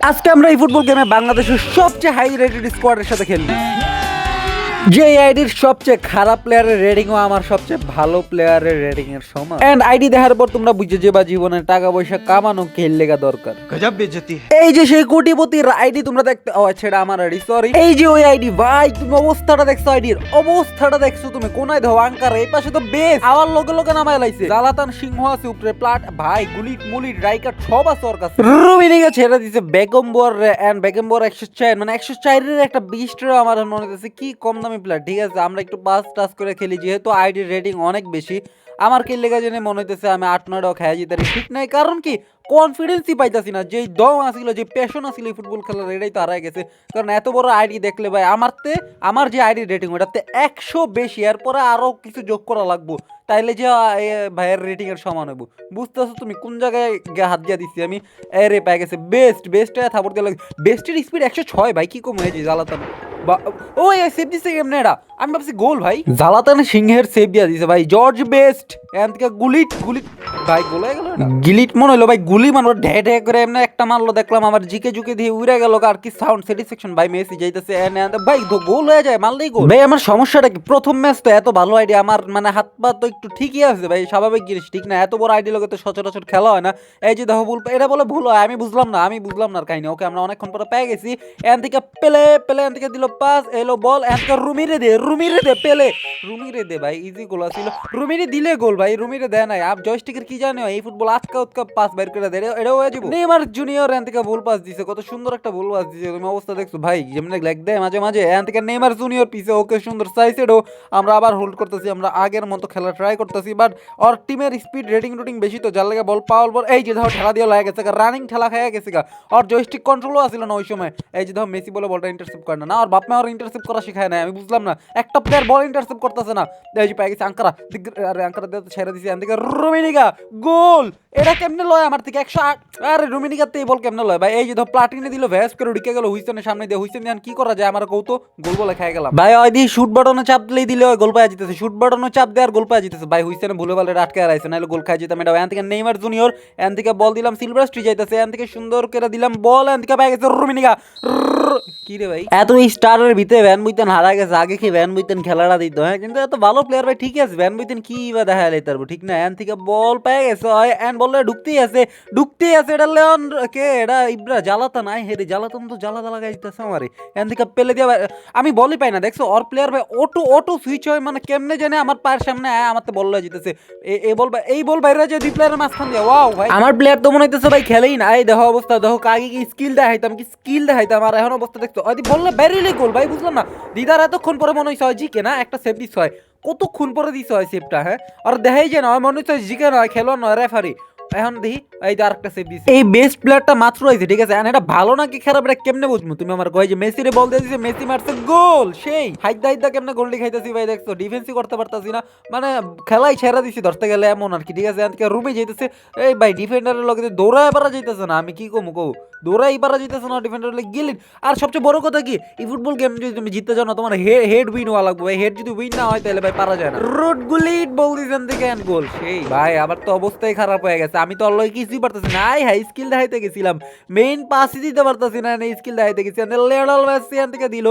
আজকে আমরা এই ফুটবল গেমে বাংলাদেশের সবচেয়ে হাই রেটেড স্কোয়াডের সাথে খেলব। যে আইডির সবচেয়ে খারাপ প্লেয়ারের ও আমার সবচেয়ে ভালো প্লেয়ারের রেডিং এর সমান এন্ড আইডি দেখার পর তোমরা বুঝে যে বা জীবনে টাকা পয়সা কামানো খেল লেগা দরকার। গজব বেজতি এই যে সেই কোটিপতির আইডি তোমরা দেখতে ও আচ্ছা, ছেড়া আমার আইডি সরি এই যে ওই আইডি ভাই তুমি অবস্থাটা দেখছ আইডির অবস্থাটা দেখছ তুমি কোনায় ধো আঙ্কার এই পাশে তো বেস আমার লগে লগে নামায় লাইছে। জালাতান সিংহ আছে উপরে প্লাট ভাই গুলি মুলি রাইকার সব আছে ওর কাছে। রুবিনি গেছে এটা দিছে বেগম্বর এন্ড বেগম্বর 104 মানে 104 এর একটা বিস্টার আমার মনে হচ্ছে কি কম দামে প্লেয়ার ঠিক আছে, আমরা একটু পাস টাস করে খেলি, যেহেতু আইডির রেটিং অনেক বেশি, আমার কি লেগে জেনে মনে হইতেছে আমি আট নয়টাও খেয়ে যেতে ঠিক নাই, কারণ কি? কনফিডেন্সই পাইতাছি না, যেই দম আসিল, যে প্যাশন আসিল এই ফুটবল খেলার, এটাই তো হারাই গেছে। কারণ এত বড় আইডি দেখলে ভাই আমার তে আমার যে আইডি রেটিং ওটাতে একশো বেশি, এরপরে আরও কিছু যোগ করা লাগবো। তাইলে যে, এ, ভাইয়ের রেটিং এর সমান হইব। বুঝতেছো তুমি, কোন জায়গায় গিয়ে হাত দিয়ে দিচ্ছি আমি? এরে পাই গেছে বেস্ট বেস্ট থাপড় দিয়ে লাগে বেস্টের স্পিড একশো ছয়, ভাই, কি কম হয়েছে জ্বালাতাম ও সেভ দিছে কেমনে এটা আমি ভাবছি গোল ভাই। জালাতান সিংহের সেভ দিয়া দিছে ভাই জর্জ বেস্ট এখান থেকে গুলিট গুলিট ভাই গোল গেল গিলিট মনে হলো ভাই গুলি মারলো ঢে ঢে করে এমনি একটা মারলো দেখলাম আমার জিকে জুকে দিয়ে উড়ে গেল আর কি সাউন্ড স্যাটিসফ্যাকশন ভাই মেসি যাইতেছে এনে এনে। ভাই গোল হয়ে যায় মারলেই গোল। ভাই আমার সমস্যাটা কি? প্রথম ম্যাচ তো এত ভালো আইডিয়া আমার মানে হাত পা তো একটু ঠিকই আছে ভাই স্বাভাবিক জিনিস ঠিক না? এত বড় আইডিয়া লোকে তো সচরাচর খেলা হয় না। এই যে দেখো ভুল এটা বলে ভুল হয় আমি বুঝলাম না আমি বুঝলাম না আর কাহিনী ওকে আমরা অনেকক্ষণ পরে পেয়ে গেছি। এখান থেকে পেলে পেলে এখান থেকে দিল পাস এলো বল এখান থেকে রুমিরে দে রুমিরে দে পেলে। রুমিরে দে ভাই ইজি গোল ছিল রুমিরে দিলে গোল ভাই, রুমিরে দেয় নাই। আপ জয়স্টিকের কি জানো, এই ফুটবল আজকা উৎকা পাস বাইর করে দেয়। এটা হয়ে যাব। নেইমার জুনিয়র এখান থেকে ভুল পাস দিছে। কত সুন্দর একটা ভুল পাস দিছে। তুমি অবস্থা দেখছ। ভাই, যেমন লেগ দেয় মাঝে মাঝে। এখান থেকে নেইমার জুনিয়র পিছে ওকে সুন্দর সাইসেডও আমরা আবার হোল্ড করতেছি। আমরা আগের মতো খেলা ট্রাই করতেছি বাট ওর টিমের স্পিড রেটিং রুটিং বেশি তো। যার লাগে বল পাওয়ার বল এই যে ধর, ঠেলা দিয়ে লাগে গেছে রানিং ঠেলা খাইয়া গেছে গা। ওর জয়স্টিক কন্ট্রোলও আসিল না ওই সময়। এই যে ধর, মেসি বলে বলটা ইন্টারসেপ্ট করে না। ওর বাপ মা ওর ইন্টারসেপ্ট করা শিখায় না আমি বুঝলাম না। একটা প্লেয়ার বল ইন্টারসেপ্ট করতেছে না। এই যে পেয়ে গেছে আঙ্কারা। আরে, আঙ্কারা দিয়ে তো ছেড়ে দিছি এদিকে রোমিনিকা গোল! এটা কেমনে লয় আমার থেকে? একশো আট আরে রোমিনিকাতে এই বল কেমনে লয়? ভাই এই যে ধর প্লাটিনে দিল ভ্যাস করে ঢুকে গেল হুইসনের সামনে দিয়ে হুইসন দিয়ে কি করা যায়? আমার কৌতো গোল বলে খেয়ে গেলাম। ভাই ওই দিয়ে শুট বাটনে চাপ দিলেই দিলে ওই গোল পাওয়া যেতেছে। শুট বাটনে চাপ দেওয়ার গোল পাওয়া যেতেছে। ভাই হুইসনে ভুলে বলে আটকে আড়াইছে নাহলে গোল খাই যেতাম। এটা এখান থেকে নেইমার জুনিয়র এখান থেকে বল দিলাম সিলভার স্ট্রি যাইতেছে। এখান থেকে সুন্দর করে দিলাম বল এখান থেকে পেয়ে গেছে রুমিনিকা। কি রে ভাই? এত স্টারের ভিতরে ভ্যান বুইতেন হারা গেছে। আগে কি ভ্যান বুইতেন খেলাটা দিত? হ্যাঁ কিন্তু এত ভালো প্লেয়ার ভাই ঠিকই আছে। ভ্যান বুইতেন কি বা দেখা যাইতে পারব ঠিক না? এন থেকে বল পেয়ে গেছে হয় এন বললে ঢুকতেই আছে ঢুকতেই আছে এটা লেন কে? এটা ইব্রা জ্বালাতা নাই হেরে জ্বালাতন তো জ্বালা জ্বালা গাইতেছে আমারে। এন থেকে পেলে দিয়া আমি বলই পাই না দেখছ? অর প্লেয়ার ভাই অটো অটো সুইচ হয় মানে কেমনে জানে আমার পায়ের সামনে আয় আমার তো বল লয়ে যেতেছে। এ- এই বল এই বল বাইরে যে দুই প্লেয়ারের মাঝখান দিয়ে ওয়াও ভাই। আমার প্লেয়ার তো মনে হইতেছে ভাই খেলেই না। এই দেখো অবস্থা দেখো আগে কি স্কিল দেখাইতাম কি স্কিল দেখাইতাম আর এখন অবস্থা দেখছ? বললে বেরিলে গোল ভাই বুঝলাম না? দিদার এতক্ষণ পরে মনে হইছে হয় জিকে না? একটা সেভ দিস হয়। কতক্ষণ পরে দিস হয় সেভটা হ্যাঁ? আর দেখাই যে নয়, মনে হচ্ছে জিকে নয়, খেলো নয় রেফারি এখন দেখি, এই যে আরেকটা সেভ দিছে। এই বেস্ট প্লেয়ারটা মাত্র হয়েছে, ঠিক আছে? এটা ভালো নাকি খারাপ, এটা কেমনে বুঝব? তুমি আমার কয় যে মেসি রে বল দিছে, মেসি মারছে, গোল, সেই। হাইদা হাইদা কেমনে গোলটি খাইতেছি ভাই, দেখছ? ডিফেন্সই করতে পারতাছি না। মানে খেলাই ছেড়া দিছি, ধরতে গেলে এমন আর কি, ঠিক আছে? এদিকে রুমে যাইতেছে, এই ভাই ডিফেন্ডারের লগে দৌড়ায় পারা যাইতেছে না, আমি কি কমু কৌ দৌড়াই পারা যাইতেছে না ডিফেন্ডার গেলেন। আর সবচেয়ে বড় কথা কি এই ফুটবল গেম যদি তুমি জিততে চাও না তোমার হেড উইন হওয়া লাগবে ভাই। হেড যদি উইন না হয় তাহলে ভাই পারা যায় না। রোড গুলিট বল দিছেন থেকে এন্ড গোল সেই। ভাই আবার তো অবস্থাই খারাপ হয়ে গেছে। আমি তো অল্লই কিছুই পারতেছি না। আই হাই স্কিল দেখাইতে গেছিলাম। মেইন পাসই দিতে পারতেছি না এই স্কিল দেখাইতে গেছি। লেডাল মেসি এখান থেকে দিল।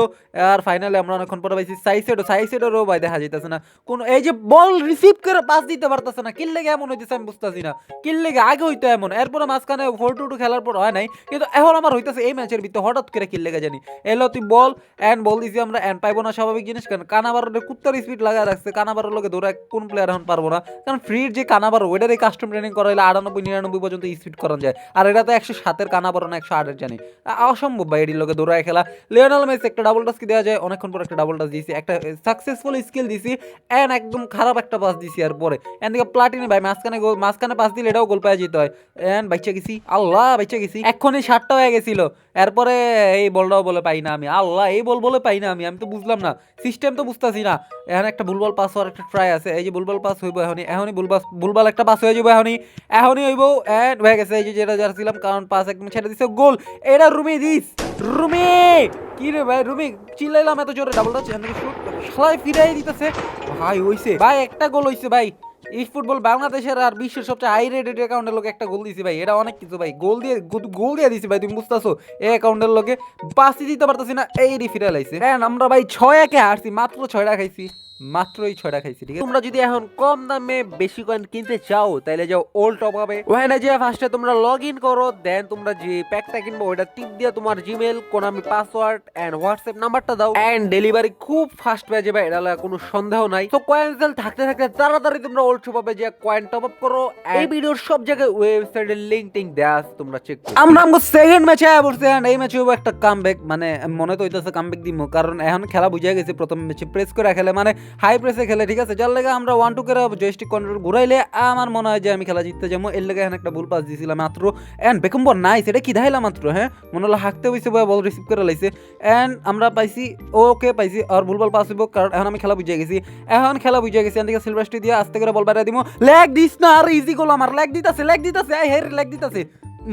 আর ফাইনালে আমরা অনেকক্ষণ পরে পাইছি সাইসেডও সাইসেডেরও ভাই দেখা যাইতেছে না। কোন এই যে বল রিসিভ করে পাস দিতে পারতেছে না। কিল লেগে এমন হইতেছে আমি বুঝতেছি না। কিল লেগে আগে হইতো এমন। এরপরে মাঝখানে ফোর টু টু খেলার পর হয় নাই। কিন্তু এখন আমার হইতেছে এই ম্যাচের ভিতরে হঠাৎ করে কিল লেগে জানি? এলো, তুই বল এন্ড বল দিছি আমরা এন্ড পাইবো না স্বাভাবিক জিনিস, কারণ কানাবারের কুত্তার স্পিড লাগা রাখছে, কানাবারের লোকে দৌড়া কোন প্লেয়ার এখন পারব না? কারণ ফ্রির যে কানাবার ওইটার এই কাস্টম ট্রেনিং করা হলে আটানব্বই, নিরানব্বই পর্যন্ত স্পিড করা যায়। আর এটা তো একশো সাতের কানাবার না, একশো আটের জানি। অসম্ভব ভাই এটির লোকে দৌড়ায় খেলা। লিওনাল মেসি একটা ডাবল টাচ কি দেওয়া যায়? অনেকক্ষণ পর একটা ডাবল টাচ দিয়েছি। একটা সাকসেসফুল স্কিল দিছি এন্ড একদম খারাপ একটা পাস দিছি আর পরে। এন দিকে প্লাটিনে ভাই, মাঝখানে মাঝখানে পাস দিলে এটাও গোল পাওয়া যেতে হয়। এন্ড বাইচা গেছি, আল্লাহ, বাইচা গেছি। এক্ষুনি ষাটটা হয়ে গেছিল। এরপরে এই বলটাও বলে, পাই না আমি। আল্লাহ, এই বল বলে পাই না আমি আমি তো বুঝলাম না। সিস্টেম তো বুঝতেছি না। এখানে একটা ভুলবল পাস হওয়ার একটা ট্রাই আছে। এই যে ভুলবল পাস হইব এখনই এখনই ভুলবাস ভুলবাল একটা পাস হয়ে যাব এখনই এখনই হইব এন্ড হয়ে গেছে। এই যে যেটা যাচ্ছিলাম, কারণ পাস একদম ছেড়ে দিছে, গোল। এটা রুমি দিস, রুমি! কি রে ভাই, রুমি, চিল্লাইলাম এত জোরে ডাবল টাচ শালাই ফিরাই দিতেছে। ভাই, হইছে। ভাই, একটা গোল হইছে, ভাই। ফুটবল বাংলাদেশের আর বিশ্বের সবচেয়ে হাই রেটেড অ্যাকাউন্টের লোকে একটা গোল দিয়েছি ভাই। এটা অনেক কিছু ভাই। গোল দিয়ে গোল দিয়ে দিছি ভাই, তুমি বুঝতেছো? এই অ্যাকাউন্টের লোকে বাসি দিতে পারতেছি না, এই রিফিরাল আইসি হ্যাঁ আমরা ভাই ছয় একে হারছি, মাত্র ছয়টা খাইছি। মাত্রই ছয়টা খাইছি ঠিক আছে? তোমরা যদি এখন কম দামে বেশি কয়েন কিনতে চাও তাহলে যাও ওল্ড টপ হবে ওখানে যে ফার্স্টে তোমরা লগ ইন করো দেন তোমরা যে প্যাকটা কিনবো ওটা টিপ দিয়ে তোমার Gmail Konami password and WhatsApp নাম্বারটা দাও। এন্ড ডেলিভারি খুব ফাস্ট পেয়ে যাবে এটা কোনো সন্দেহ নাই। তো কয়েন সেল থাকতে থাকতে তাড়াতাড়ি তোমরা ওল্ড শপ হবে যে কয়েন টপ আপ করো। এই ভিডিওর সব জায়গায় ওয়েবসাইটের লিংক টিং দেয়া আছে, তোমরা চেক করো। আমরা আমগো সেকেন্ড ম্যাচে আয়া পড়ছি and এই ম্যাচে একটা কামব্যাক মানে মনে তো হইতাছে কামব্যাক দিমু কারণ এখন খেলা বুঝা গেছে প্রথম ম্যাচে প্রেস করে খেলে মানে হাই প্রেসে খেলে, ঠিক আছে? যার লেগে আমরা ওয়ান টু করে জয়স্টিক কন্ট্রোল ঘুরাইলে আমার মনে হয় যে আমি খেলা জিততে যাব। এর লেগে একটা ভুল পাস দিয়েছিলাম মাত্র। এন্ড বেকম্বর নাই সেটা কি ধাইলা মাত্র হ্যাঁ? মনে হলো হাঁকতে হইছে বল রিসিভ করে লাইছে। এন্ড আমরা পাইছি ওকে পাইছি, আর ভুল বল পাস হইব, কারণ এখন আমি খেলা বুঝে গেছি। এখন খেলা বুঝে গেছি, এদিকে সিলভারস্টি দিয়ে আস্তে করে বল বাইরে দিব লেগ দিস না, আর ইজি গোল আমার লেগ দিতাছে লেগ দিতাছে আই হের লেগ দিতাছে।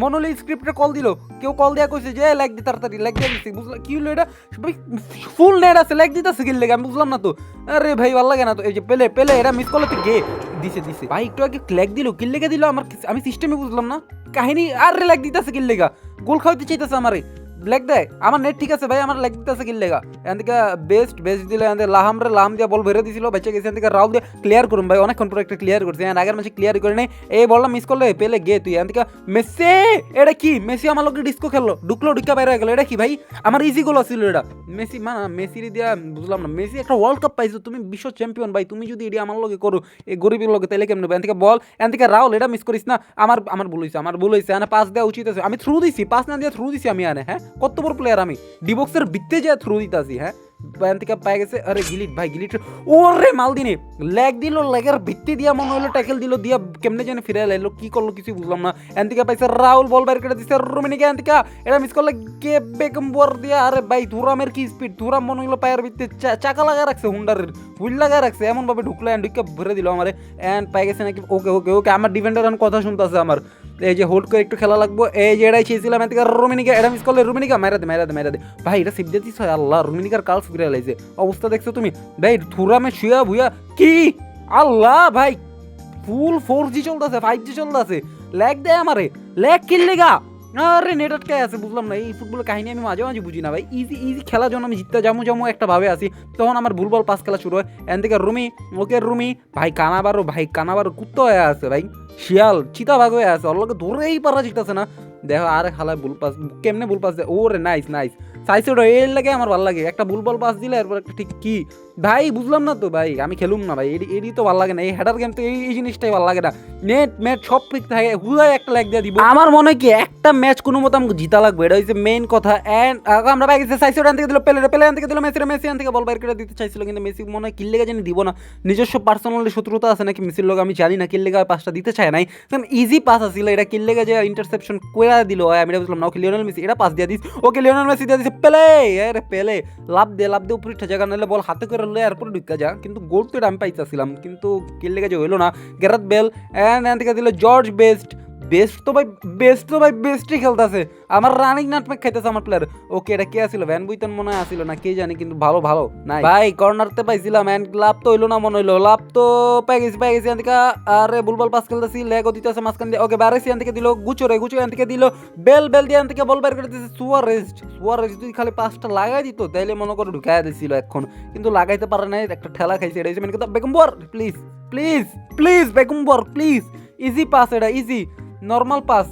মনোলি স্ক্রিপ্টে কল দিল। কেউ কল দিয়া কইছে যে লাইক দি তাড়াতাড়ি লাইক দিয়ে দিছি। বুঝলা কি হলো এটা? ফুল নেট আছে লাইক দিতাছে গিল লেগে? আমি বুঝলাম না তো। আরে ভাই, ভালো লাগে না তো। এই যে পেলে পেলে এরা মিস করলে তো গে। দিছে দিছে। ভাই, একটু আগে লাইক দিল কি লেগে দিল? আমার আমি সিস্টেমে বুঝলাম না। কাহিনী আরে লাইক দিতাছে গিল লেগা। গোল খাওয়াইতে চাইতেছে আমারে। লেগ দেয় আমার নেট ঠিক আছে ভাই, আমার লেগ দিতেছে কি লেগা। এখান থেকে বেস্ট বেস্ট দিলে এখান থেকে লাহাম রে লাম দিয়ে বল ভরে দিছিল, বেঁচে গেছে এখান থেকে রাউল দিয়ে ক্লিয়ার করুন ভাই, অনেকক্ষণ পর একটা ক্লিয়ার করছে। এখানে আগের ম্যাচে ক্লিয়ার করে নেই এই বলটা মিস করলে পেলে গে তুই। এখান থেকে মেসি, এটা কি? মেসি আমার লোকে ডিস্কো খেললো, ঢুকলো, ঢুকা বাইরে গেল, এটা কি ভাই? আমার ইজি গোল ছিল এটা। মেসি মানে মেসির দিয়া বুঝলাম না, মেসি একটা ওয়ার্ল্ড কাপ পাইছো, তুমি বিশ্ব চ্যাম্পিয়ন ভাই, তুমি যদি এটি আমার লগে করো, এই গরিবের লগে, তাইলে কেমন এখান থেকে বল এখান থেকে রাউল এটা মিস করিস না, আমার আমার ভুল হয়েছে আমার ভুল হয়েছে এখানে পাস দেওয়া উচিত আছে। আমি থ্রু দিছি পাস না দিয়ে থ্রু দিছি আমি আনে হ্যাঁ? কত বড় প্লেয়ার আমি? ডিবক্সের ভিত্তে যে থ্রু দিতাছি হ্যাঁ? এখান থেকে পাই গেছে, আরে গিলিট ভাই, গিলিট। ওরে মাল দিনে লেগ দিল লেগের ভিত্তি দিয়া মনে হলো ট্যাকেল দিল, দিয়া কেমনে জানি ফিরে এলো কি করল কিছু বুঝলাম না। এখান থেকে পাইছে রাহুল বল বাইর করে দিছে রুমিনিকে, এখান থেকে। এটা মিস করলে কে বেকম বর দিয়া, আরে ভাই, ধুরামের কি স্পিড ধুরাম মনে হলো পায়ের ভিত্তি চাকা লাগা রাখছে হুন্ডারের। হুইল লাগা রাখছে এমন ভাবে ঢুকলো এন্ড ঢুকে ভরে দিল আমারে। এন্ড পাই গেছে নাকি, ওকে ওকে ওকে, আমার ডিফেন্ডার কথা শুনতেছে আমার। এই যে হোল্ড করে একটু খেলা লাগবো, এই যে এটাই চেয়েছিলাম এর থেকে রুমিনিকা, এটা মিস করলে রুমিনিকা মেরা দে মেরা দে মেরা দে। ভাই, এটা সিপ দিয়েছিস আল্লাহ, রুমিনিকার কাল ফিরে লাইছে অবস্থা দেখছ তুমি? ভাই, থুরামে শুয়া ভুয়া, কি? আল্লাহ, ভাই ফুল ফোর জি চলতেছে ফাইভ জি চলতেছে। ল্যাগ দেয় আমারে ল্যাগ কিনলে গা? আরে নেট আটকে আছে বুঝলাম না, এই ফুটবল কাহিনী আমি মাঝে মাঝে বুঝি না ভাই। ইজি ইজি খেলার জন্য আমি জিততে যাব যামু একটা ভাবে আসি তখন আমার ভুলবল পাস খেলা শুরু হয়। এন থেকে রুমি, ওকে রুমি, ভাই কানাবারও ভাই কানাবারও কুত্ত হয়ে আছে ভাই। শিয়াল চিতা ভাগ হয়ে আছে। ওর লোকে ধরেই পারা জিতাছে না। দেখো আরে খালায় ভুল পাস কেমনে ভুল পাস দেয় ওরে নাইস নাইস সাইসেড এর লাগে আমার ভালো লাগে। একটা ভুল বল পাস দিলে এরপর একটা ঠিক কি? ভাই, বুঝলাম না তো ভাই, আমি খেলুম না ভাই, এডি এডি তো ভালো লাগে না, এই হেডার গেম তো এই এই জিনিসটাই ভালো লাগে না। নেট ম্যাচ সব ঠিক থাকে, হুদায় একটা ল্যাগ দিয়ে দিব। আমার মনে হয় কি, একটা ম্যাচ কোনো মতো আমাকে জিতা লাগবে, এটা হচ্ছে মেইন কথা। এন্ড আমরা ভাই গেছে সাইসেড থেকে দিল পেলে পেলে থেকে দিল মেসি মেসি থেকে বল বাইর করে দিতে চাইছিল, কিন্তু মেসি মনে হয় কিল্লেগা জানি দিব না। নিজস্ব পার্সোনালি শত্রুতা আছে নাকি মেসির লোক আমি জানি না কিল্লেগা পাসটা দিতে চায় নাই। কারণ ইজি পাস আসছিল এটা কিল্লেগা যে ইন্টারসেপশন করে দিল আমি বুঝলাম না, ওকে লিওনেল মেসি, এটা পাস দিয়ে দিস, ওকে লিওনেল মেসি দিয়ে দিছে পেলে, এর পেলে। লাভ দে লাভ দে, উপরে উঠে জায়গা নাহলে বল হাতে করে লয়ে এরপরে ঢুকা যা। কিন্তু গোল তো এটা আমি পাইতেছিলাম, কিন্তু কিল্লেগা যে হইল না। গেরাত বেল এন্ড এখান থেকে দিল জর্জ বেস্ট বেস্ট তো ভাই বেস্ট তো ভাই বেস্টই খেলতেছে। আমার রানিং নাটমেক খাইতেছে আমার প্লেয়ার ওকে এটা কে আসিল ভ্যান বুইতন মনে হয় আসিল না কে জানি কিন্তু ভালো ভালো। নাই। ভাই কর্নারতে পাইছিলাম এন্ড লাভ তো হইল না মনে হইল। লাভ তো পাই গেছি পাই গেছি থেকে আরে বুলবল পাস খেলতেছি লেগো দিতেছে মাঝখান দিয়ে। ওকে বারেছি এখান থেকে দিল গুচরে গুচরে এখান থেকে দিল। বেল বেল দিয়ে এখান থেকে বল বের করে দিতেছে সুয়ারেস্ট সুয়ারেস্ট যদি খালি পাঁচটা লাগাই দিত তাইলে মনে করে ঢুকাই দিছিল এখন। কিন্তু লাগাইতে পারে নাই একটা ঠেলা খাইছে। এটা হচ্ছে মেন কথা। বেগম্বর প্লিজ প্লিজ প্লিজ বেগম্বর প্লিজ ইজি পাস এটা easy normal pass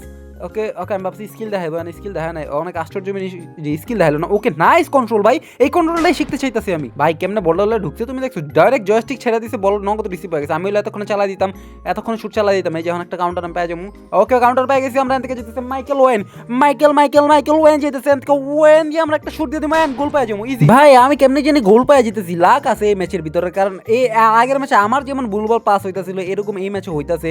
okay okay, আমি ভাবছি স্কিল দেখাইবো না স্কিল দেখা নাই। অনেক আশ্চর্য স্কিল দেখাইলো না। ওকে নাইস কন্ট্রোল ভাই। এই কন্ট্রোলটাই শিখতে চাইতেছি আমি। ভাই, কেমনে বল হলে ঢুকছে তুমি দেখছ? ডাইরেক্ট জয়স্টিক ছেড়ে দিছে, বল নগদ রিসিভ হয়ে গেছে। আমি হলে এতক্ষণ চালাই দিতাম, এতক্ষণ শুট চালাই দিতাম। এই যখন একটা কাউন্টার আমি পেয়ে যাব। ওকে কাউন্টার পেয়ে গেছি, আমরা এখান থেকে যেতেছে Michael Owen Michael Michael Michael Owen যেতেছে ওয়েন দিয়ে আমরা একটা শুট দিয়ে দিই গোল পেয়ে যাব। ইজি ভাই, আমি কেমনে জানি গোল পেয়ে যেতেছি। লাখ আছে এই ম্যাচের ভিতরে, কারণ এই আগের ম্যাচে আমার যেমন ভুল বল পাস হইতাছিল, এরকম এই ম্যাচে হইতাছে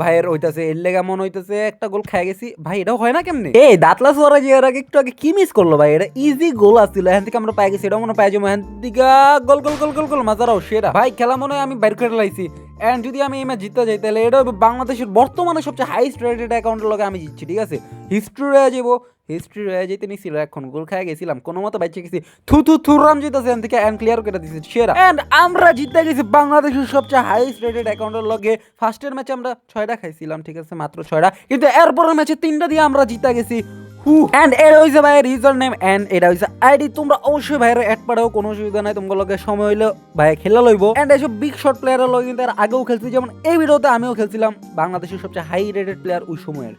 ভাইয়ের হইতাছে। এর লেগা মন হইতাছে, একটা গোল খাই গেছি। ভাই, এটাও হয় না কেমনে? এই দাঁতলা সোয়ারা যে এর আগে একটু আগে কি মিস করল ভাই? এটা ইজি গোল আসছিল। এখান থেকে আমরা পাই গেছি, এটাও মনে পাই যাব। এখান থেকে, গোল গোল গোল গোল গোল মাজারাও সেরা ভাই, খেলা মনে হয় আমি বাইর করে লাইছি। এন্ড যদি আমি এই ম্যাচ জিততে যাই, তাহলে এটা বাংলাদেশের বর্তমানে সবচেয়ে হাইস্ট রেটেড অ্যাকাউন্টের লগে আমি জিতছি, ঠিক আছে? হিস্ট্রি রয়ে যাব হিস্ট্রি রয়ে যেতে নিছিল, এখন গোল খায় গেছিলাম। কোনো মতো বাইচে গেছি। থু থু থু রান জিতেছে এন থেকে এন্ড ক্লিয়ার করে দিয়েছে সেরা। এন্ড আমরা জিতে গেছি বাংলাদেশের সবচেয়ে হাইস্ট রেটেড অ্যাকাউন্টের লগে। ফার্স্টের ম্যাচে আমরা ছয়টা খাইছিলাম, ঠিক আছে, মাত্র ছয়টা। কিন্তু এরপরের ম্যাচে তিনটা দিয়ে আমরা জিতে গেছি। হু। এন্ড এটা হইছে ভাইয়ের ইউজার নেম এন্ড এটা হইছে আইডি তোমরা অবশ্যই ভাইয়ের অ্যাড পাঠাও, কোনো অসুবিধা নাই তোমার লগে সময় হইলে ভাই খেলা লইব। এসব বিগ শট প্লেয়ারের লগে কিন্তু এর আগেও খেলছি, যেমন এই ভিডিওতে আমিও খেলছিলাম, বাংলাদেশের সবচেয়ে হাই রেটেড প্লেয়ার ওই সময়ের।